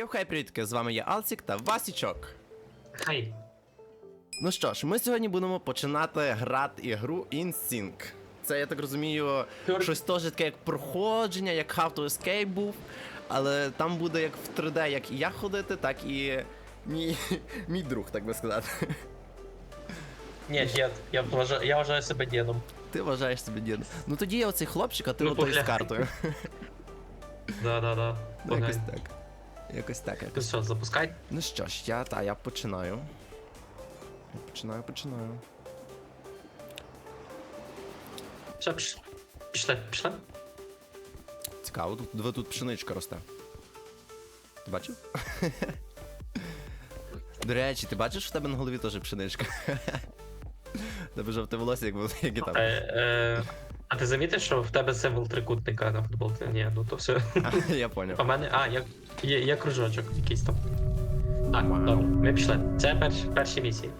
Йоу, хай привітки, з вами я Алсік та Васічок. Хай. Ну що ж, ми сьогодні будемо починати грати ігру InSync. Це, я так розумію, Пер- щось теж таке як проходження, як How to Escape був. Але там буде як в 3D, як і я ходити, так і мій, мій друг, так би сказати. Ні, дід. Я вважаю, я вважаю себе дідом. Ти вважаєш себе дідом. Ну тоді я оцей хлопчик, а ти Ну, отой з картою. Да, да, да. Ну, якось так. Якось так, Ну якось. все, запускай. Ну що ж, я та я починаю. Я починаю, починаю. Все, пішли. Пішли, пішли. Цікаво, тут, диви, тут пшеничка росте. Ти бачив? До речі, ти бачиш, в тебе на голові теж пшеничка. В Тебе жовте волосся, як, було- як і там. Е, е, а ти замітив, що в тебе символ трикутника на футболці? Ні, ну то все. Я А поняв. в мене. А, я, є, є кружочок якийсь там. Так, Вау. добре, ми пішли. Це перш, перші місії.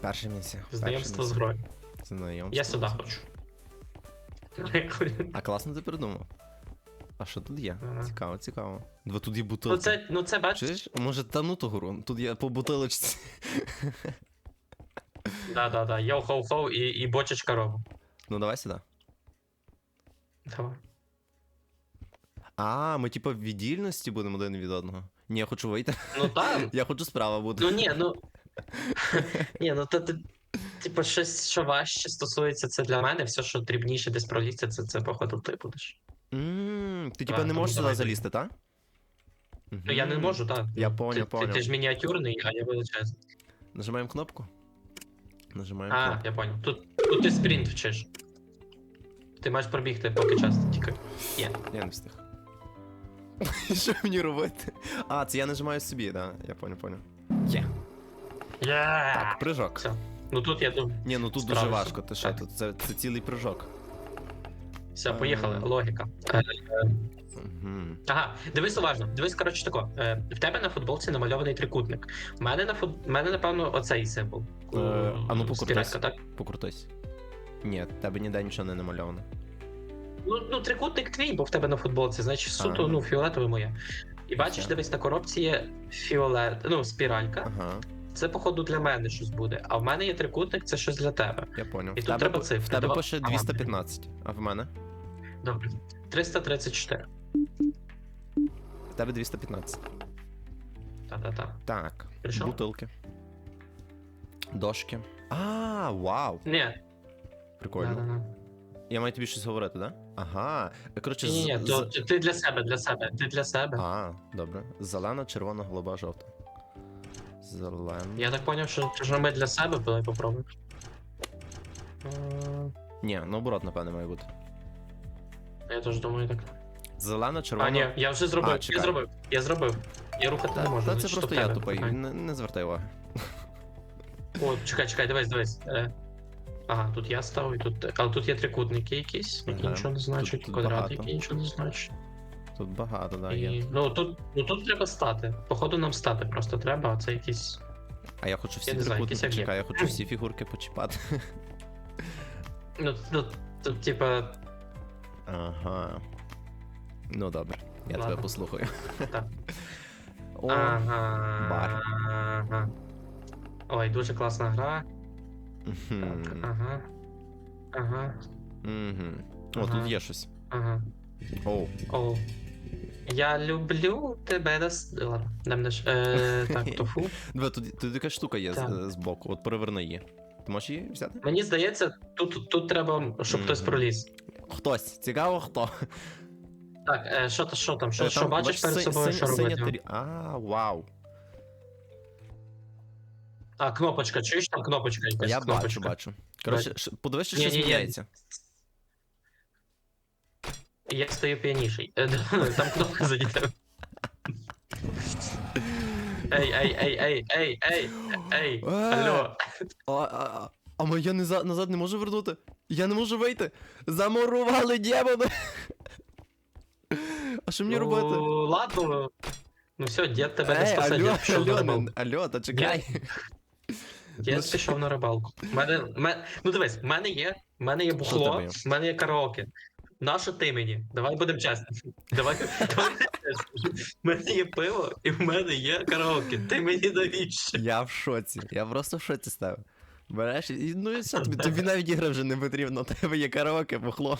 Перша місія. Знайомство з грою. Знайомство. Я сюди хочу. А класно ти придумав. А що тут є? Ага. Цікаво, цікаво. Два тут є Ну це, ну це бачиш? Чуєш? Може тану ту гру? Тут є по бутилочці. Да, да, да. Йоу-хоу-хоу і, і бочечка робу. Ну давай сюди. Давай. А, ми типу в віддільності будемо один від одного. Ні, я хочу вийти. Ну так. Я хочу справа бути. Ну ні, ну. Ні, ну то ти. Типу, щось, що важче стосується це для мене, все, що дрібніше десь пролізти, це, це походу ти будеш. Ти типа не можеш сюди давай залізти, так? Ну я не можу, так. Я поняв, ти, поняв. Ти, ж мініатюрний, а я величезний. Нажимаємо кнопку. Нажимаємо А, кнопку. я поняв. Тут, тут ти спринт вчиш. Ти маєш пробігти, поки час тільки. Є. Я не встиг. Що мені робити? А, це я нажимаю собі, так? Да? Я поняв, поняв. Є. Є! Так, прыжок. Все. Ну тут я думаю. Ні, ну тут дуже важко. Ти що, Так. тут це, це цілий прыжок. Все, поїхали. Ем. Логіка. Е, Угу. Ага, дивись уважно. Дивись, коротше, тако. Е, в тебе на футболці намальований трикутник. У мене на фут... в мене, напевно, оцей символ. Е, а ну, покрутись. Спіралька, так? Покрутись. Ні, в тебе ніде нічого не намальовано. Ну, ну, трикутник твій, бо в тебе на футболці, значить суто, А. ну, фіолетове моє. І бачиш, Ага. дивись, на коробці є фіолет, ну, спіралька. Ага, Це, походу, для мене щось буде. А в мене є трикутник, це щось для тебе. я поняв. І тут тебе, треба цифри. в тебе пише 215, а в мене? Добре. 334. В тебе 215. Та-та-та. Так, Прийшов? бутилки. Дошки. А, вау! Ні. Прикольно. Да-да-да. Я маю тобі щось говорити, да? Ага. Коротше, Ні, ні, з- то з- ти для себе, для себе, ти для себе. А, добре. Зелена, червона, голуба, жовта. Зелена. Я так зрозумів, що, що ми для себе, давай попробуй. Е, Ні, наоборот, напевне, має бути. Я теж думаю так. Зелена, червона. А, ні, я вже зробив, А, я зробив, я зробив. Я рухати Та, не можу. та це просто я тупий. Не, не звертай уваги. О, чекай, чекай, дивись, дивись. Ага, тут я став, і тут. Але тут є трикутники якісь, які Ага. нічого не значать, Тут- квадрати, багато. які нічого не значать. Тут багато, да, І, є. ну, тут, ну тут треба стати. Походу нам стати просто треба, а це якісь. А я хочу всі Я не знаю, трикутники. якийсь Чекай, я хочу всі фігурки почіпати. Ну, ну тут, типа, Ага. Ну добре, я Ладно. тебе послухаю. Так. О, ага. бар. Ага. Ой, дуже класна гра. Мгм, Так, ага. Ага. мгм. О, Ага. тут є щось. Ага. Оу. О. Я люблю тебе дос... Ладно, не ж. Е, так, тофу. Диви, тут, тут така штука є з, Так. з боку. От переверни її. Ти можеш її взяти? Мені здається, тут, тут треба, щоб хтось проліз. Хтось. Цікаво, хто. Так, е, що, що там? Що, Е, що бачиш перед си- собою, що синя робити? тарі- А, вау. А, кнопочка, чуєш там кнопочка якась? Я кнопочка. бачу, бачу. Коротше, ш- подивись, що щось Ні-ні-ні. Я стою п'яніший. Е, Там кнопка за тебе. Ей, ей, ей, ей, ей, ей, ей, Е! алло. А, а, а, а мо- я назад, назад не можу вернути. Я не можу вийти. Замурували демони. А що мені Ну, робити? Ладно. Ну все, дід тебе не Ей, спасе, алло, дід пішов алло, не- алло, та чекай. Що? пішов на рибалку. В Мене, ну дивись, в мене є, в мене є бухло, в мене є караоке. Нащо ти мені? Давай будемо чесними. Давай, давай чесно. В мене є пиво і в мене є караоке. Ти мені навіщо? Я в шоці. Я просто в шоці став. Береш і ну і все, тобі, тобі навіть ігра вже не потрібно, у тебе є караоке, бухло.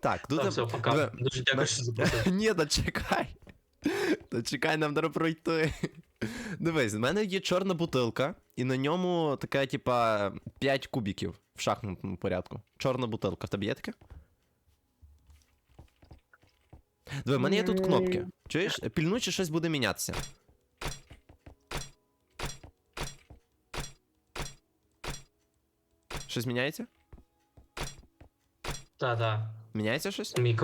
Так, тут. Все, пока. Дуже дякую, що запросив. Ні, та чекай. Та чекай, нам треба пройти. Дивись, в мене є чорна бутилка, і на ньому така, типа, 5 кубиків в шахматному порядку. Чорна бутилка. В тебе є таке? Диви, в мене є тут кнопки. Чуєш? Пільнуй, чи щось буде мінятися. Щось міняється? Та, та. Міняється щось? Мій.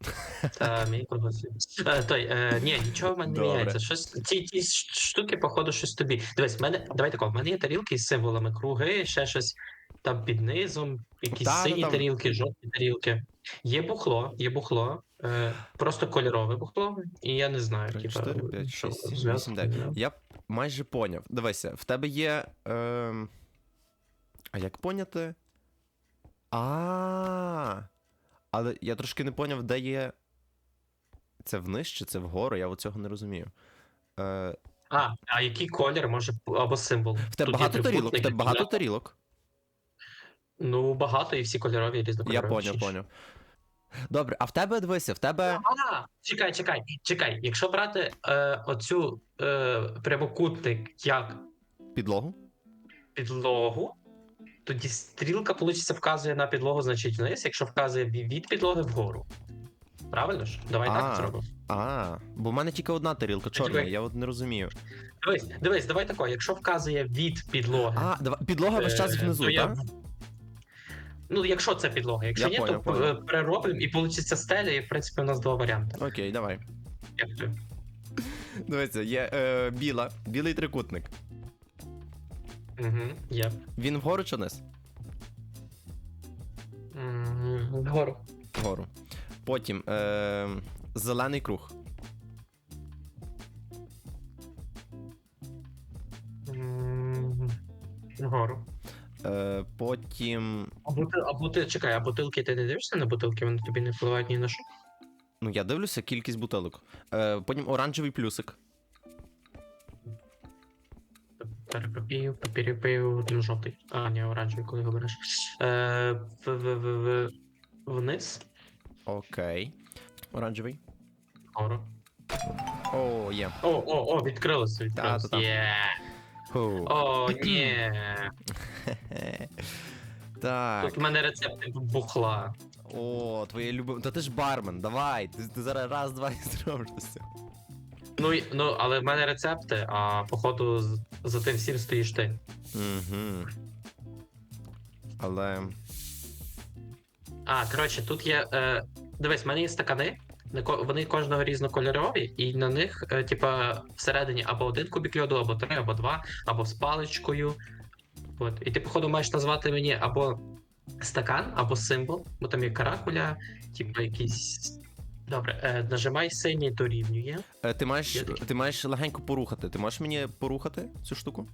Та, мій кругосвіт. Е, Той, е, ні, нічого в мене не Добре. міняється. Щось, ці, ці штуки, походу, щось тобі. Дивись, в мене, давай тако, в мене є тарілки з символами, круги, ще щось там під низом, якісь Та, сині там. тарілки, жовті тарілки. Є бухло, є бухло, е, просто кольорове бухло, і я не знаю, Три, типа, що, Я майже поняв. Дивися, в тебе є. Ем... А як поняти? А. Але я трошки не поняв, де є. Це вниз чи це вгору, я цього не розумію. Е, А, а який колір може або символ? в тебе Тут багато тарілок, в тебе багато тарілок. Ну, багато і всі кольорові Я різнокольорові. поняв, поняв. Добре, а в тебе дивися, в тебе. А, чекай, чекай, чекай. Якщо брати е, оцю е, прямокутник як Підлогу? підлогу, тоді стрілка, виходить, вказує на підлогу, значить вниз, якщо вказує від підлоги вгору. Правильно ж? Давай А. так зробимо. А, бо в мене тільки одна тарілка чорна, чекай. я от не розумію. Дивись, дивись, давай тако, якщо вказує від підлоги. А, давай, підлога весь час е, внизу, то я- так? Ну, якщо це підлога, якщо Я ні, поняв, то поняв. е, переробимо і вийде стеля, і в принципі у нас два варіанти. Окей, давай. Як ти? Дивися, є е, біла, білий трикутник. Угу, є. Він вгору чи вниз? М, Вгору. Вгору. Потім е, зелений круг. М, Вгору. Е, потім. А бути, а бути, чекай, а бутилки ти не дивишся на бутилки, вони тобі не впливають ні на що. Ну, я дивлюся кількість бутилок. Е, потім оранжевий плюсик. Перепропів, перепив, ну жовтий. А, ні, оранжевий, коли його береш. Е, в, в, в, в, вниз. Окей. Оранжевий. Вгору. О, є. О, о, о, відкрилося, відкрилося. Є. Ху. О, ні. Так. Тут в мене рецепти бухла. О, твоє любиме. Та ти ж бармен, давай. Ти, ти зараз раз, два і зробиш все. Ну, і- ну, але в мене рецепти, а походу з- за тим всім стоїш ти. Угу. Але. А, коротше, тут є. Е, дивись, в мене є стакани. на ко- Вони кожного різнокольорові, і на них, е, типа, всередині або один кубик льоду, або три, або два, або з паличкою. От. І ти, походу, маєш назвати мені або стакан, або символ, бо там є каракуля, типа якийсь. Добре, е, нажимай синій дорівнює. Е, ти маєш. Є таке. Ти маєш легенько порухати. Ти можеш мені порухати цю штуку?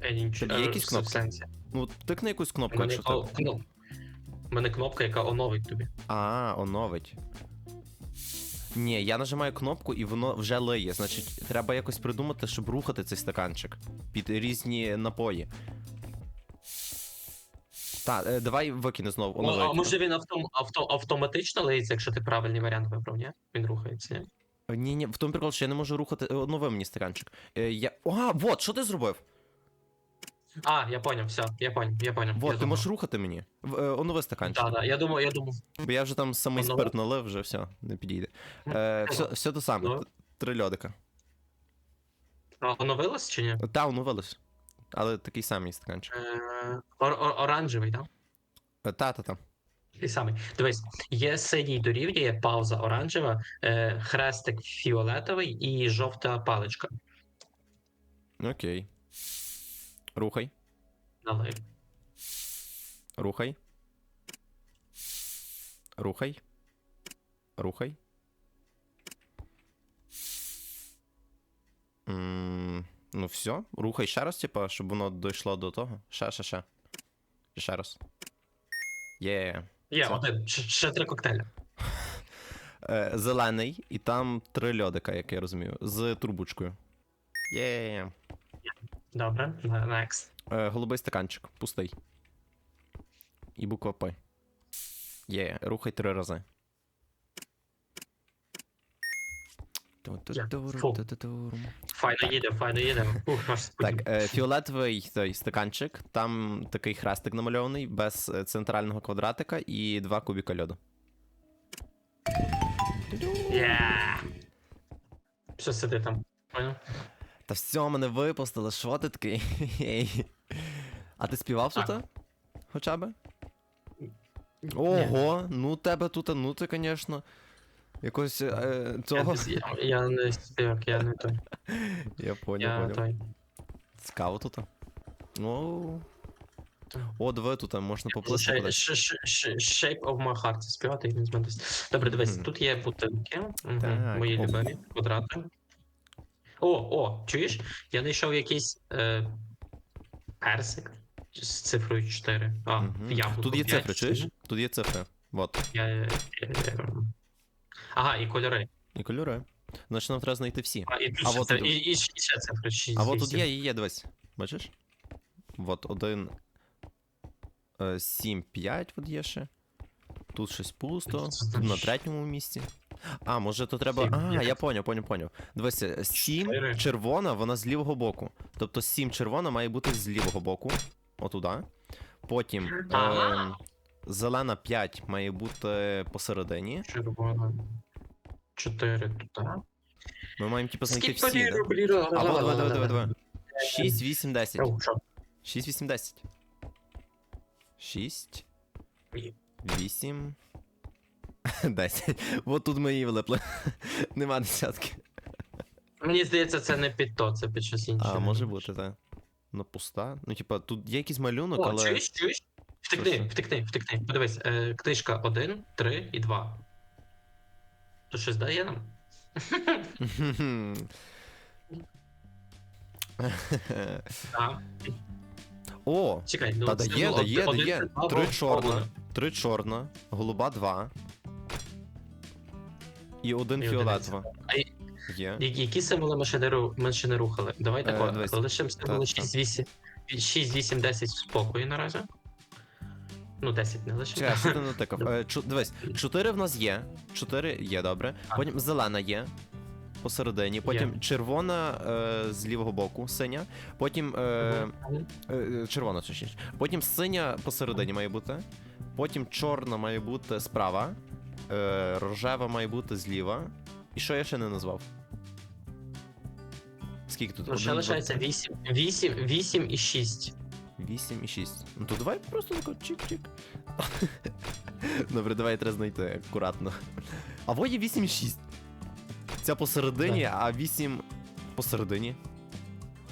Е, ніч- Тобі є е, якісь в кнопки? сенсі. Ну, тикни якусь У кнопку, мене, якщо о, ти. у мене кнопка, яка оновить тобі. А, оновить. Ні, я нажимаю кнопку і воно вже лиє. Значить, треба якось придумати, щоб рухати цей стаканчик під різні напої. Так, е, давай викине знову. Ну, а може він автом, авто, автоматично лиється, якщо ти правильний варіант вибрав, ні? Він рухається, ні? Ні, ні, в тому прикол, що я не можу рухати. е, Онови мені стаканчик. Е, я... А, вот, що ти зробив? А, я поняв, все, я поняв, я поняв. Вот, ти можеш рухати мені. В- е, Онови стаканчик. Так, так, я думав, я думав. Бо я вже там самий Онови? спирт налив, вже все, не підійде. Е, все, все те саме, Ну. три льодика. А оновилось чи ні? Та, оновилось. Але такий самий стаканчик. Е, ор- ор- оранжевий, так? Е, Та, та, та. Такий самий. Дивись, є синій дорівнює, пауза оранжева, е, хрестик фіолетовий і жовта паличка. Окей. Рухай. Дали. Рухай. Рухай. Рухай. М, Ну все, рухай ще раз, типа, щоб воно дійшло до того. Ще, ще, ще. Ще раз. Є. Є, Це- один. Ще, ще три коктейлі. Е, зелений, і там три льодика, як я розумію, з турбучкою. Є. Добре, на- next. Е, голубий стаканчик, пустий. І буква П. Є, рухай три рази. Фу. Файно їде, файно їде. Ух, аж сподів. Так, е, фіолетовий той стаканчик, там такий хрестик намальований, без е, центрального квадратика і два кубіка льоду. Що сиди там? Понял? Та все, мене випустили, що ти такий? Ей. А ти співав тут? Хоча би? Ого, ну тебе тут, ну ти, звісно. Якось е, цього. я, я не співак, я не той. Я поняв, Я поняв. той. Цікаво тут. Ну. О, диви тут можна sh- Shape of my heart. Співати і не зментись. Добре, дивись, Мгм. тут є. Мгм, Так, Мої о. любимі, квадрати. О, о, чуєш? Я знайшов якийсь е, персик з цифрою 4. А, Мгм. яблуко Тут є 5, цифри, чуєш? Тут є цифри. Вот. Я, я, я- Ага, і кольори. І кольори. Значить, нам треба знайти всі. А, і, А ще от це- тут- і, і, і ще цифри 6. А от тут є, є, є, дивись. Бачиш? Вот один. Е, 7, 5 от є ще. Тут щось пусто. Тут на третьому місці. А, може то треба. А, я поняв, поняв, поняв. Дивися, 7 червона, вона з лівого боку. Тобто 7 червона має бути з лівого боку. Отуда. Потім. Е, зелена 5 має бути посередині. Червона. 4 тут, а? Ми маємо типу знайти Скільки всі. Да? бліру, Або давай, давай, давай, давай. 6, 8, 10. 6, 8, 10. 6, 8, 10. От тут ми і влипли. Нема десятки. Мені здається, це не під то, це під щось інше. А, може бути, так. Ну, пуста. Ну, типа, тут є якийсь малюнок, О, але. чуєш, чуєш? Втекни, втекни, втекни. Подивись, е, книжка 1, 3 і 2. То щось дає нам? Так. О! Чекай, ну Та дає, дає, дає. три, два, чорна, три чорна, голуба 2. І один І фіолетова. Є. Я- Які символи ми ще не, ру- ми ще не рухали? Давай Е, дивись. лишимо символи Так, так. 6, 8, 6, 8, 10 в спокою наразі. Ну, 10 не лишимо. Чекай, що ти натикав? Е, чу- Дивись, 4 в нас є. 4 є, добре. Так. Потім зелена є. Посередині, потім червона е, з лівого боку, синя, потім е, е, червона точніше. Потім синя посередині має бути. Потім чорна має бути справа, е, рожева має бути зліва. І що я ще не назвав? Скільки тут? Ну, ще Один, лишається 8, 8, 8 і 6. 8 і 6. Ну то давай просто тако чик-чик. Добре, давай треба знайти акуратно. А во є 8 і 6. Ця посередині, а 8 посередині.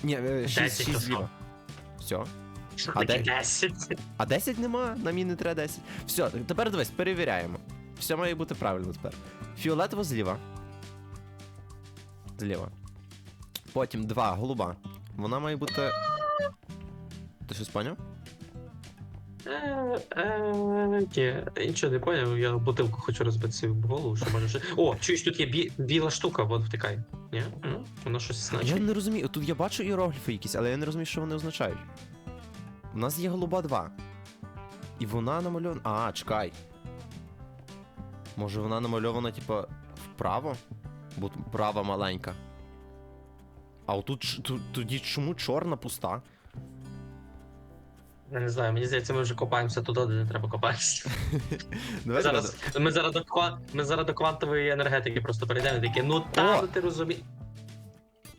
Ні, 6, 10 6 зліва. Все. Що А таке 10? А 10 нема, нам і не треба 10. Все, тепер дивись, перевіряємо. Все має бути правильно тепер. Фіолетово зліва. Зліва. Потім 2, голуба. Вона має бути. Ти щось поняв? Е, е, Ні, нічого не поняв, я бутилку хочу розбити собі в голову, що може ще. О, чуєш, тут є бі... біла штука, от втикай. Ні? Ну, воно щось Я значить. не розумію. Тут я бачу іерогліфи якісь, але я не розумію, що вони означають. У нас є голуба 2. І вона намальована. А, чекай. Може вона намальована, типа, вправо? Бо права маленька. А отут ч- тут, тоді чому чорна пуста? Я не знаю, мені здається, ми вже копаємося туди, де не треба копатися. Ми зараз, ми, зараз до, ми зараз до квантової енергетики просто перейдемо і такі, ну там ти розумієш.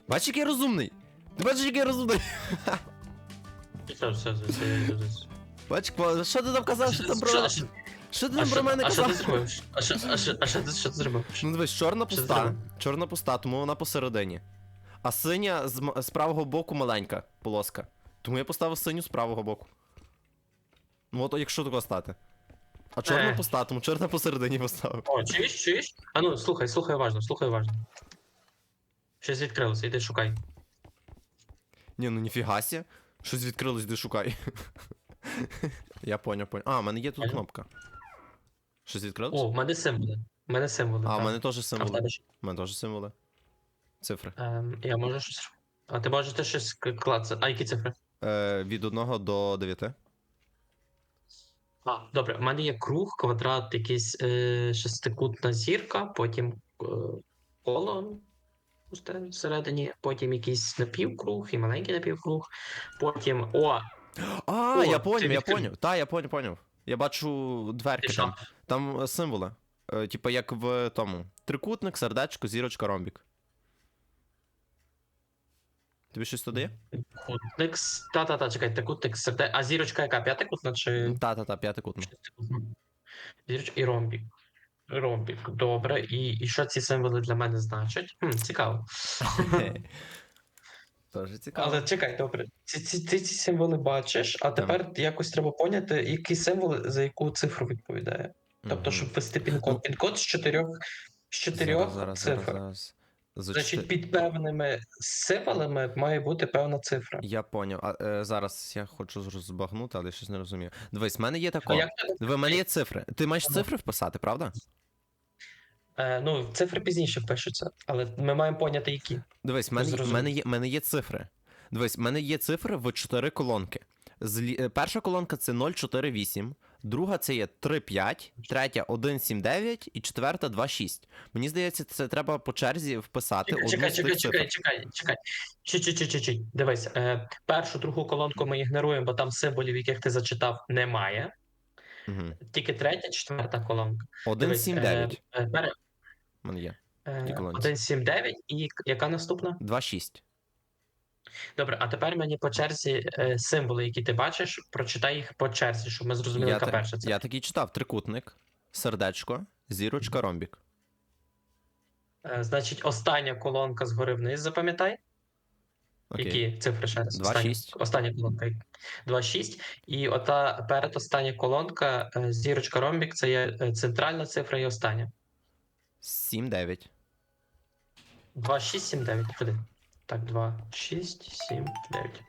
Бачиш, який я розумний! Ти бачиш, який я розумний! Все, все, все, все. Бачиш, Ква- що ти там казав, що там про. Що- що- Що ти А там що про мене а що ти казав? зробив? А що а що- а що ти що ти зробив? Ну дивись, чорна Що пуста. зробив? Чорна пуста, тому вона посередині. А синя з, м- з правого боку маленька полоска. Тому я поставив синю з правого боку. Ну от якщо такого стати. А чорна Е. пуста, тому чорна посередині поставив. О, чуєш, чуєш? А ну, слухай, слухай уважно, слухай уважно. Щось відкрилося, іди шукай. Ні, ну ніфіга сі. Щось відкрилось, де шукай. Я поняв, поняв. А, в мене є тут Поняв. кнопка. Щось відкрилось? О, в мене символи. В мене символи. а, в так. мене теж А в символи. тебе що? У мене теж символи. Цифри. Ем, я можу щось. А ти можеш щось к- клацати. А які цифри? Е, від 1 до 9. А, добре, в мене є круг, квадрат, якийсь е, шестикутна зірка, потім е, коло пусте всередині, потім якийсь напівкруг і маленький напівкруг, потім. О, А, О, я поняв, я поняв. Та, я поняв, поняв. Я бачу дверки там. Там символи. Е, типа як в тому. Трикутник, сердечко, зірочка, ромбік. Тобі щось туди є? Кутник. Та-та-та, чекай, трикутник, серде. А зірочка яка? П'ятикутна чи. Та-та-та, п'ятикутник. шестикутна? Зірочка і ромбік. Ромбік, добре. І, і що ці символи для мене значать? Хм, цікаво. Дуже цікаво. Але чекай, добре. Ці, ці, ти ці символи бачиш, а тепер якось треба поняти, який символ за яку цифру відповідає. Тобто, Мгм. щоб ввести пін-код. Ну, Пін-код з чотирьох, з чотирьох зараз, цифр. Зараз, зараз. Значить, під певними символами має бути певна цифра. Я поняв. А, е, зараз я хочу розбагнути, але щось не розумію. Дивись, в мене є тако. В мене є цифри. Ти маєш Ага. цифри вписати, правда? Е, ну, цифри пізніше впишуться, але ми маємо поняти, які. Дивись, в мене, мене, є, в мене є цифри. Дивись, в мене є цифри в 4 колонки. Злі... е, Перша колонка це 048, друга це є 35, третя 179 і четверта 26. Мені здається, це треба по черзі вписати Чекай, одну чекай, з чекай, тих чекай, цифр. чекай, чекай. Чи, чи, чи, чи, чи. Дивись, е, першу, другу колонку ми ігноруємо, бо там символів, яких ти зачитав, немає. Угу. Тільки третя, четверта колонка. Дивись, 179 Е, е, бере- в є. е, Ті колонці. 179 і яка наступна? 26. Добре, а тепер мені по черзі е, символи, які ти бачиш, прочитай їх по черзі, щоб ми зрозуміли, Я, яка та- перша це. я такий читав: трикутник, сердечко, зірочка, ромбік. Е, значить, остання колонка згори вниз, запам'ятай. Окей. Які цифри ще раз? Два, Остання- шість. Остання колонка. 2,6. І ота передостання колонка, е, зірочка ромбік, це є е, центральна цифра і остання. 7, 9. 2, 6, 7, 9. Ходи. Так, 2, 6, 7, 9.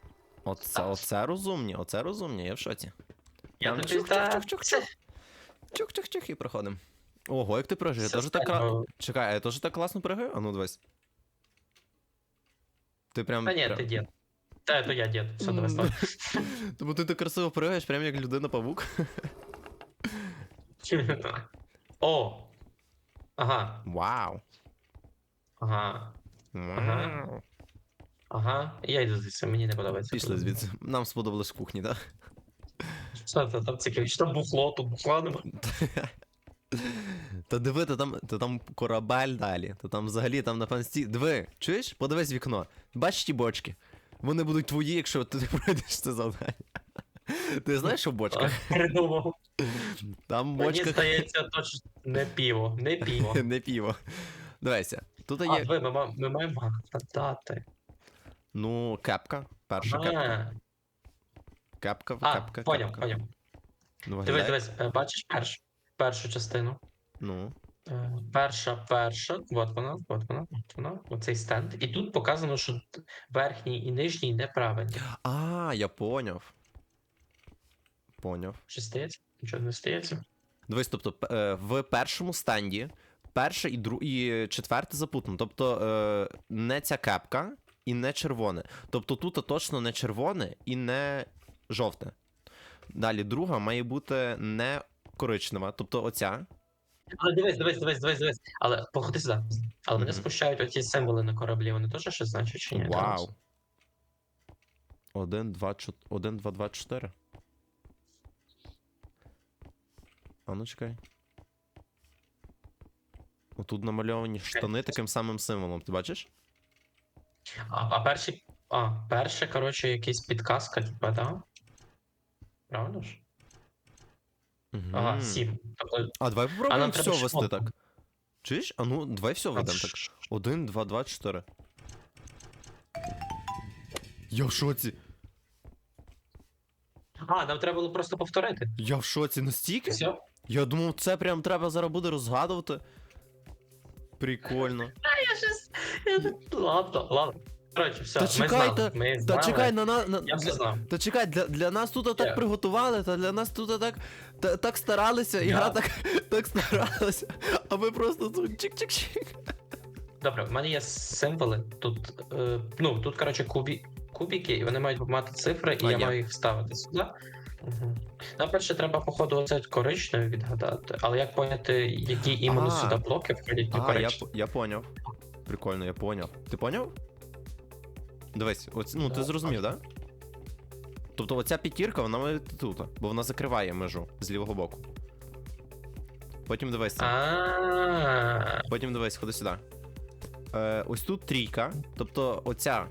Оце, оце розумні, оце розумні, я в шоці. Я Прям тобі чух, та- чух, чух, чух. Чух-чух-чух і проходимо. Ого, як ти прожив, я це теж так кра... Чекай, а я теж так класно пригаю? А ну дивись. Ти прям. Та ні, прям... ти дід. Та, то я дід. Все, давай ставай. Тому ти так красиво пригаєш, прям як людина-павук. О! Ага, Вау. ага, Вау. Ага. Я йду звідси, мені не подобається. Пішли звідси. Нам сподобалось в кухні, так? Що це там цікаві? Що там бухло, тут бухла нема. Та диви, то там, то там корабель далі, то там взагалі там на пансті. Диви, чуєш? Подивись вікно. Бачиш ті бочки? Вони будуть твої, якщо ти пройдеш це завдання. Ти знаєш, що в бочках? Придумав. Там в Мені бочках здається, точно не піво, не піво. не піво. Дивися, тут А, є. ви, ми, ма- ми маємо дати. Ну, кепка. Перша кепка. Кепка, А, кепка, поняв, кепка. поняв. Ну, Дивись, дивись, е, бачиш перш, першу частину. Ну. Е, Перша, перша, от вона, от вона, от вона, оцей стенд. І тут показано, що верхній і нижній неправильні. А, я поняв. Поняв. Що стається? Нічого не стається. Дивись, тобто, п- е, в першому стенді перше і дру... і четверте запутано. Тобто, е, не ця кепка і не червоне. Тобто тут точно не червоне і не жовте. Далі друга має бути не коричнева, тобто оця. Але дивись, дивись, дивись, дивись, дивись. Але походи сюди. Але мене спущають оті символи на кораблі, вони теж щось значать чи ні? Вау. 1, 2, 4. 1, 2, 2, 4. А ну чекай. Отут намальовані штани таким самим символом, ти бачиш? А, а перший. А, перше, коротше, якийсь підказка, типа, да? Правда ж? Ага, Мгм. 7. Тобто, А давай попробуємо нам все треба вести так. Чуєш? А ну, давай все ведемо так. 1, 2, 2, 4. Я в шоці. А, нам треба було просто повторити. Я в шоці настільки? Все. Я думав, це прям треба зараз буде розгадувати. Прикольно. Ладно, ладно. Коротше, все, Та ми чекай, знали. та- Ми Та знали. чекай, на, на, на, Я все для, знав. та чекай, для, для нас тут так Я- приготували, та для нас тут так, та, так старалися, Я- ігра так, так старалася, а ми просто тут чик-чик-чик. Добре, в мене є символи. Тут, е, ну, тут, коротше, кубі, кубики, і вони мають мати цифри, і А, я є. маю їх вставити сюди. Угу. Нам перше треба, походу, оце коричневе відгадати, але як поняти, які іменно А. сюди блоки входять до А, я, п- я поняв. Прикольно, я поняв. Ти поняв? Дивись, оц, ну ти зрозумів, так? Да? Тобто оця п'ятірка, вона тут, бо вона закриває межу з лівого боку. Потім дивись. Потім дивись, ходи сюди. Е, ось тут трійка. Тобто оця.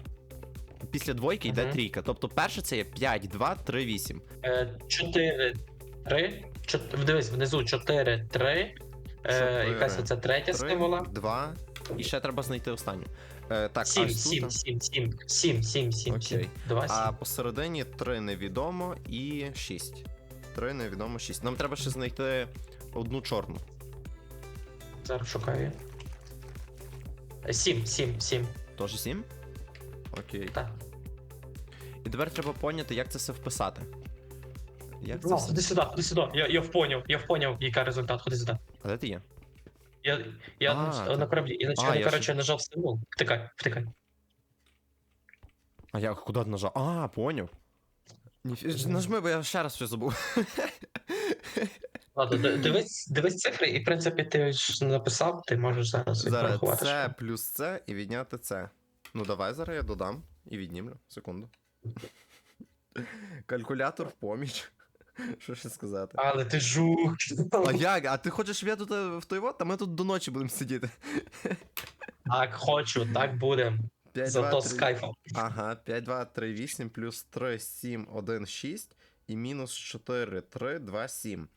Після двойки йде трійка. Тобто перше це є 5, 2, 3, 8. е, 4, 3, дивись, внизу 4, 3, е, якась оця третя 3, символа. 2. І ще треба знайти останню. Е, так, 7, аж тут, 7, 7, 7, 7, 7, 7, 7, Окей. 2, 7. А посередині 3 невідомо і 6. 3 невідомо 6. Нам треба ще знайти одну чорну. Зараз шукаю. 7, 7, 7. Тож 7? Окей. Так. І тепер треба поняти, як це все вписати. Як це все? ходи сюди, ходи сюди. Я, я впоняв, я впоняв, який результат, ходи сюди. А де ти є? Я, я А, на, так. на кораблі, і А, я коротше, ж- нажав символ. Втикай, втикай. А я куди нажав? А, поняв. Ніфі... Нажми, бо я ще раз все забув. Ладно, ди- дивись, дивись цифри, і в принципі ти ж написав, ти можеш зараз їх Зараз порахувати. це плюс це і відняти це. Ну давай зараз я додам і віднімлю. Секунду. Калькулятор в поміч. Що ще сказати? Але ти жук. А як? А ти хочеш, я тут е, в той вот? Та ми тут до ночі будемо сидіти. Так, хочу, так будем. 5, Зато 2, з кайфом. Ага, 5, 2, 3, 8, плюс 3, 7, 1, 6 і мінус 4, 3, 2, 7.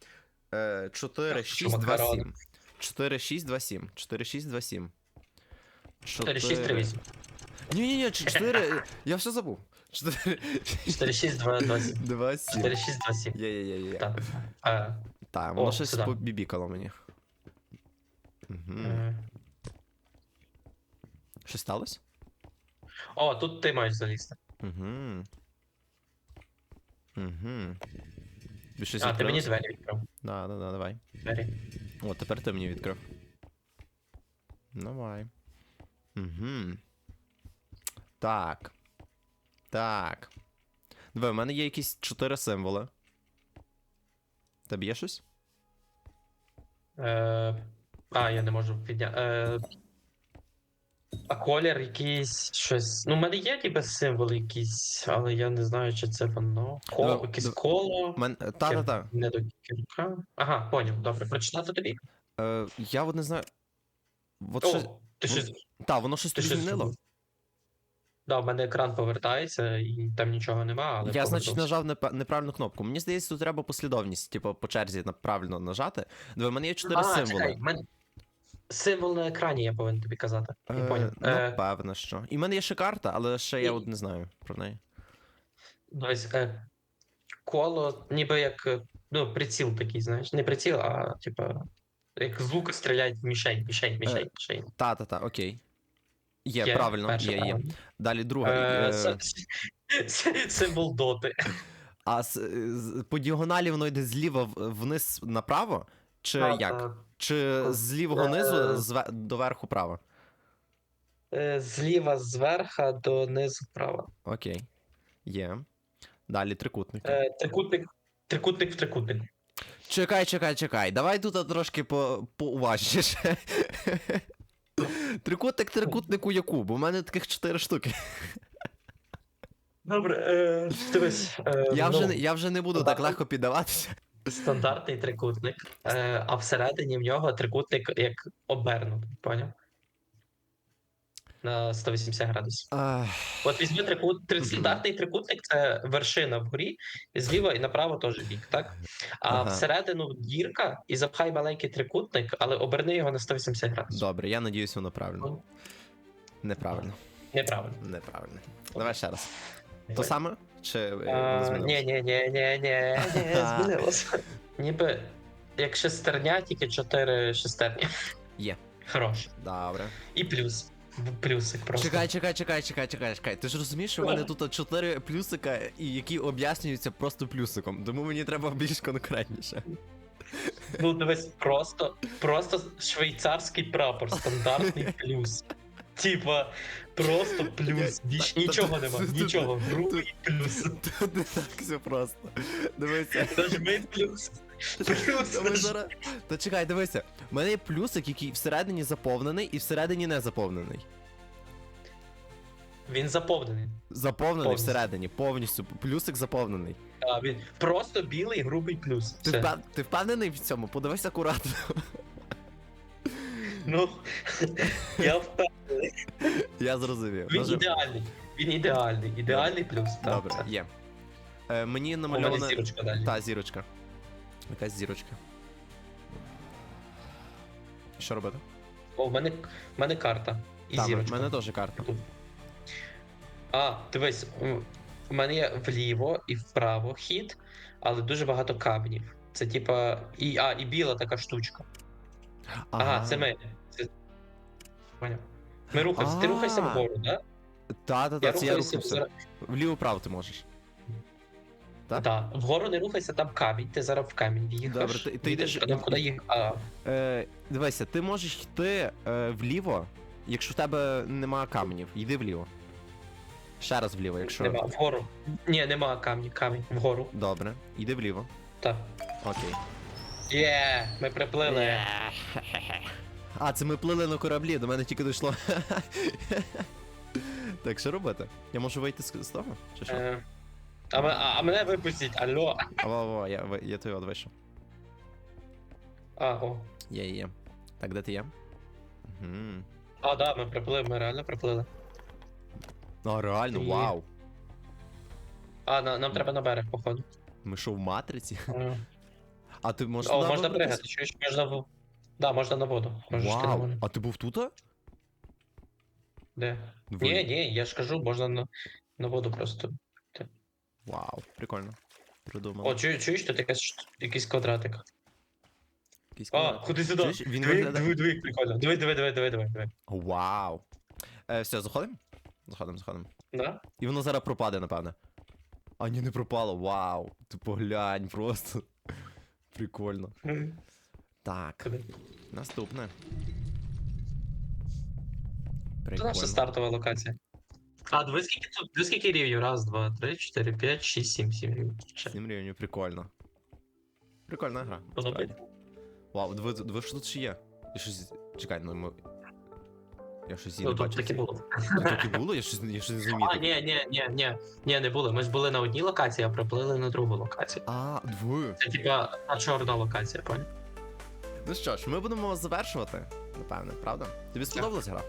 Е, 4, 6, 2, макарони. 7. 4, 6, 2, 7. 4, 6, 2, 7. 4, 6, 3, 8. Ні-ні-ні, 4. Я все забув. 4, 4, 6, 2, 2, 7. 2, 7. 4, 6, 2, 7. Є-є-є-є. Так. Е, Так, воно О, щось сюди. побібікало мені. Угу. Що сталося? О, тут ти маєш залізти. Угу. Угу. Щось А, ти мені відкрилось? двері відкрив. Да, да, да, давай. Двері. О, тепер ти мені відкрив. Давай. Угу. Так. Так. Диви, в мене є якісь чотири символи. Тобі є щось? Е, а, я не можу підняти. Е, а колір якийсь щось. Ну, в мене є ніби символи якісь, але я не знаю, чи це воно. Коло, Ну, якесь ну, коло. Мен... Та-та-та. Не до кірка. Ага, поняв. Добре, прочитати тобі. Е, я от не знаю. От щось... Ти щось. Та, воно щось Ти тут щось змінило. зробив. Да, в мене екран повертається, і там нічого нема, але. Я, значить, нажав непа- неправильну кнопку. Мені здається, тут треба послідовність, типу, по черзі на- правильно нажати. Диви, в мене є чотири а, символи. Чекай, в мене... Символ на екрані я повинен тобі казати. Я Е, поняв. ну, Е, певно, що. І в мене є ще карта, але ще я І- от не знаю про неї. Дивись, е, коло, ніби як е, ну, приціл такий, знаєш. Не приціл, а типа. Як з лука стріляють в мішень, мішень, мішень, мішень. Та-та-та, окей. Є, правильно, перше є, є. Далі друга. Е, е, с- Символ доти. А з- по діагоналі воно йде зліва вниз направо? Чи Та, як? та. Чи з лівого Е, низу зве- до верху право? Е, Зліва зверха до низу вправо. Окей. Є. Далі трикутники. Е, Трикутник, трикутник в трикутник. Чекай, чекай, чекай. Давай тут трошки по, поуважніше. Трикутник трикутнику яку, бо в мене таких чотири штуки. Добре, е, дивись. е, Я вже, ну, я вже не буду так легко піддаватися. стандартний трикутник, е, а всередині в нього трикутник як обернутий, поняв? На 180 градусів. Ах, От візьми трикут, три, стандартний трикутник це вершина вгорі, і зліва і направо теж бік, так? А Ага. всередину дірка і запхай маленький трикутник, але оберни його на 180 градусів. Добре, я надіюсь, воно правильно. Неправильно. Неправильно. Неправильно. Давай ще раз. То саме? Чи е, ні, ні, ні, ні, ні, змінилося. Ніби як шестерня, тільки чотири шестерні. Є. Хорош. Добре. І плюс. Плюсик просто. Чекай, чекай, чекай, чекай, чекай, чекай. Ти ж розумієш, що в мене тут чотири плюсика, і які об'яснюються просто плюсиком. Тому мені треба більш конкретніше. Ну, дивись, просто, просто швейцарський прапор, стандартний плюс. Типа, просто плюс. Більш нічого нема, нічого. Грубий плюс. Тут не так все просто. Дивися. Нажми плюс. Плюс. Та ми зараз. Та чекай, дивися. У мене є плюсик, який всередині заповнений і всередині не заповнений. Він заповнений. Заповнений Повністю. всередині, повністю. Плюсик заповнений. А, він просто білий грубий плюс. Ти, Все. впев... ти впевнений в цьому? Подивись акуратно. Ну, я впевнений. Я зрозумів. Він Дуже- ідеальний. Він ідеальний. Ідеальний плюс. Так, Добре, так. є. Е, мені У мене намальована. зірочка далі. Та, зірочка. Якась зірочка. Що робити? О, в мене, в мене карта. І Та, в зірочка. мене теж карта. А, дивись, у- у мене є вліво і вправо хід, але дуже багато камнів. Це типа. І, а, і біла така штучка. Ага, це ми. Це... Поняв. Ми рухаємося. Ти рухайся вгору, да? Та, та, Я та, це я рухаюся рухався. Вліво-право ти можеш. Так? Да. Вгору не рухайся, там камінь, ти зараз в камінь в'їхаєш. Добре, ти- ти йдеш- потім куди їх. А, Е, дивися, ти можеш йти е, вліво, якщо в тебе нема каменів. Йди вліво. Ще раз вліво, якщо. нема, вгору. Ні, нема камінь, камінь, вгору. Добре, йди вліво. Так. Окей. Є, ми приплили. А, це ми плили на кораблі, до мене тільки дійшло. так, що робити? Я можу вийти з, з того? Чи що? Е, А, ме- а, а мене випустіть, алло. А, во, во, я, ви- я от вийшов. А, о. Є, є, є. Так, де ти є? Угу. А, да, ми приплили, ми реально приплили. А, реально, Ти- вау. А, на, нам треба на берег, походу. Ми що в матриці? Е, А ти можеш. О, туди можна вибратись? пригати, чуєш, можна в. Да, можна на воду. Можеш ти на Вау. воду. А ти був тут? Де? Ви- Ні, ні, я ж кажу, можна на, на воду просто. Вау, прикольно. Придумали. О, чуєш, чуєш, тут якась, якийсь квадратик. Якийсь А, квадрат. ходи сюди. Чуєш, він Диви, виглядає- диви, диви, прикольно. Диви, диви, диви, диви, диви, диви. Вау. Е, все, заходимо? Заходимо, заходимо. Да? І воно зараз пропаде, напевне. А ні, не пропало. Вау. Ти поглянь просто. Прикольно. Так, наступне. Це Прикольно. наша стартова локація. А, диви скільки тут, диви скільки рівнів? Раз, два, три, чотири, п'ять, шість, сім, сім рівнів. Ще. 7 рівнів, прикольно. Прикольна гра. Подобається? насправді. Вау, диви, диви, що тут ще є? Щось. Чекай, ну ми. Я щось її Ну, не тут бачу. таке було. Так і було? Я щось, я щось не А, замітив. ні, ні, ні, ні, ні, не було. Ми ж були на одній локації, а приплили на другу локацію. А, двоє. Це типа та чорна локація, понял? Ну що ж, ми будемо завершувати, напевне, правда? Тобі сподобалась гра?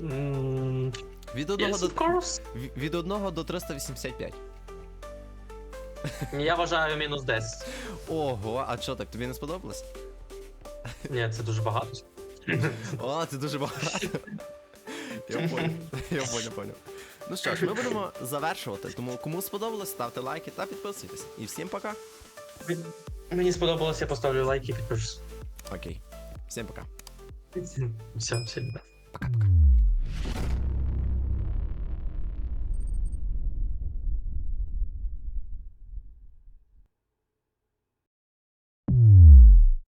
М, Від 1 Yes, до of course. ві- від 1 до 385. Я вважаю мінус 10. Ого, а що так, тобі не сподобалось? Ні, це дуже багато. О, це дуже багато. Я поняв, я поняв, понял. Ну що ж, ми будемо завершувати, тому кому сподобалось, ставте лайки та підписуйтесь. І всім пока. Мені сподобалось, я поставлю лайки і підпишусь. Окей. Всім пока. Всім, всім. Пока-пока.